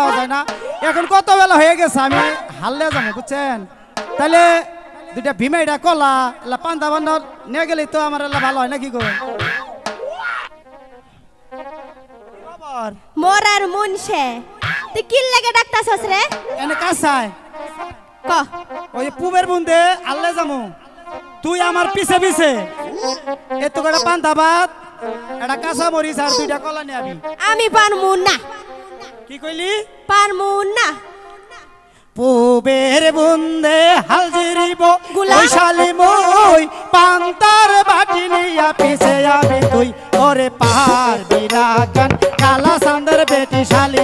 আছে আমি হারলে যাব বুঝছেন? তাহলে দুইটা ভীমাইটা কলা এলা পান্তা বান্ধব নিয়ে গেলে তো আমার এলা ভালো হয় নাকি গো? খবর? মোর আর মুনছে তুই কি লাগে ডাকতাছস রে? এনে কাছায়। ক? ওই পুবের বুন্দে আল্লে যামু তুই আমার পিছে পিছে। এত করে পান্তা ভাত একটা কাঁচা মরিচ আর দুইটা কলা নিয়ে আমি পারমু না। কি কইলি? পারমু না। পুবের বুন্দে হাজিরিবগুলা শালি বৈশালী মই পান্তার বাটি নিয়া পিছে আমি তুই। ওরে পাহাড় বিরাগান কালা সান্দর বেটি শালি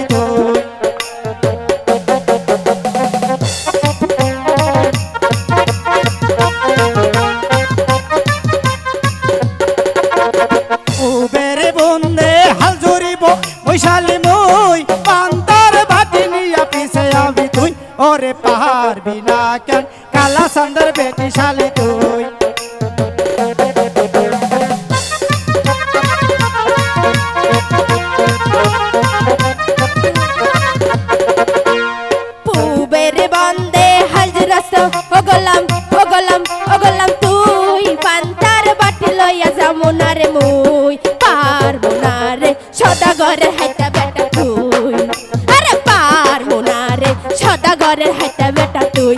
শালি তুই। পুবের বন্দে হাজরস ও গোলাম ও গোলাম ও গোলাম তুই। পান্তার বাটি লইয়া যামু মুই। পারব না রে হাইটা বেটা তুই। আরে পারব না রে সদাগরের হাইটা বেটা তুই।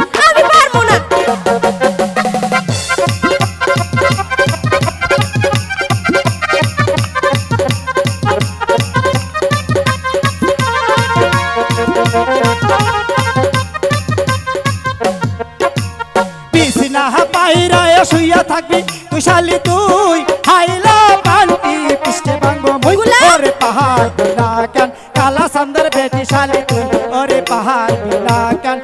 শুইয়া থাকবি। তুই শালি তুই হাইলা পান্তি পিষ্টে ভাঙবো মই? ওরে পাহাড় বিনা কেন কালা সান্দর বেটি শালি তুই। ওরে পাহাড় বিনা কেন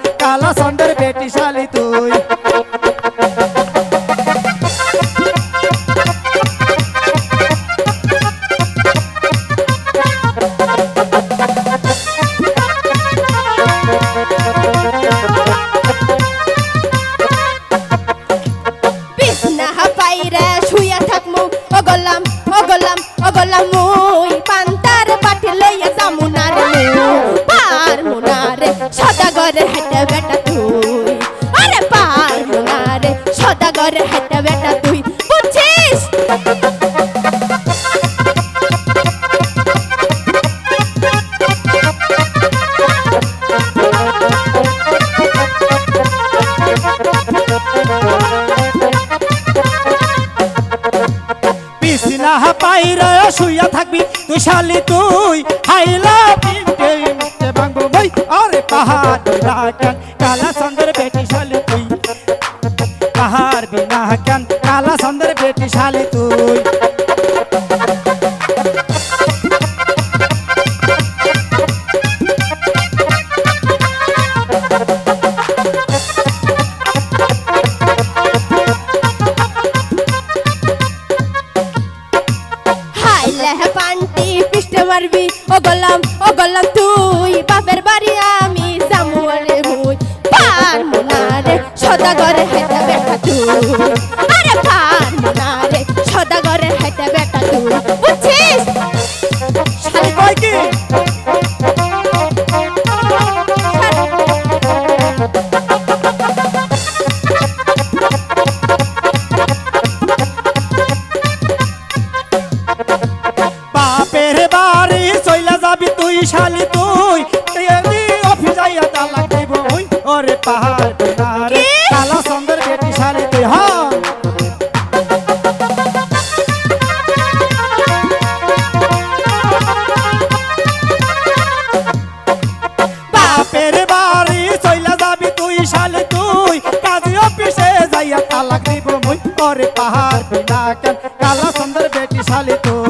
বিছনা পাইরা শুইয়া থাকবি। তুই শালি তুই, হাইলা পিন্টে মিটে ভাঙবো ভাই আরে পাহাড় কেন কালা সুন্দর বেটি শালি তুই। পাহাড় বিনা কেন কালা সুন্দর বেটি শালি তুই। রে সদাগরের হাইটা বেটা তুই আরে পারমু না রে সদাগরের হাইটা বেটা তুই বুঝছিস? শালি কয় কি বাপের বাড়ি চইলা যাবি তুই শালি তুই। তেলি অফিস যাইয়া তালাক দিব ওরে পাহাড়। বেটি শালি তুই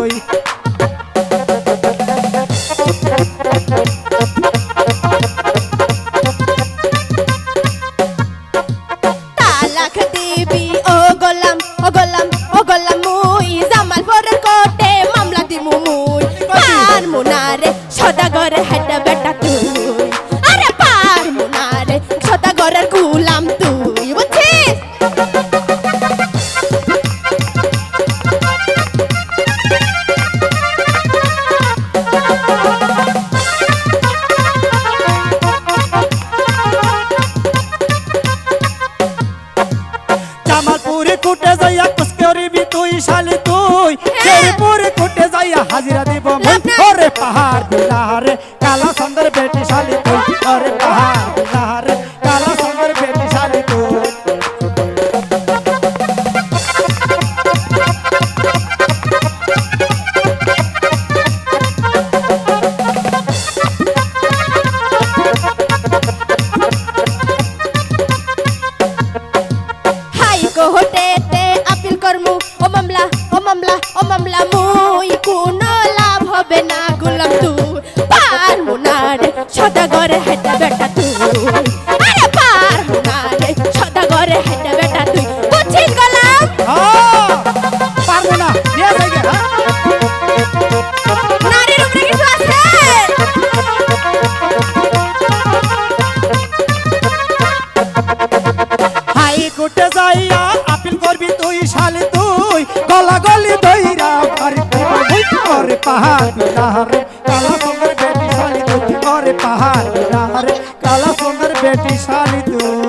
না রে সদাগরে হেঁটে বেটা তুই। আরে পারব না রে সদাগরে হেঁটে বেটা তুই। বুঝছিস গোলাম? পারব না নিয়ে যাই হ্যাঁ? নারীর পাহাড় হার কালা সোনার বেটি শালি তুই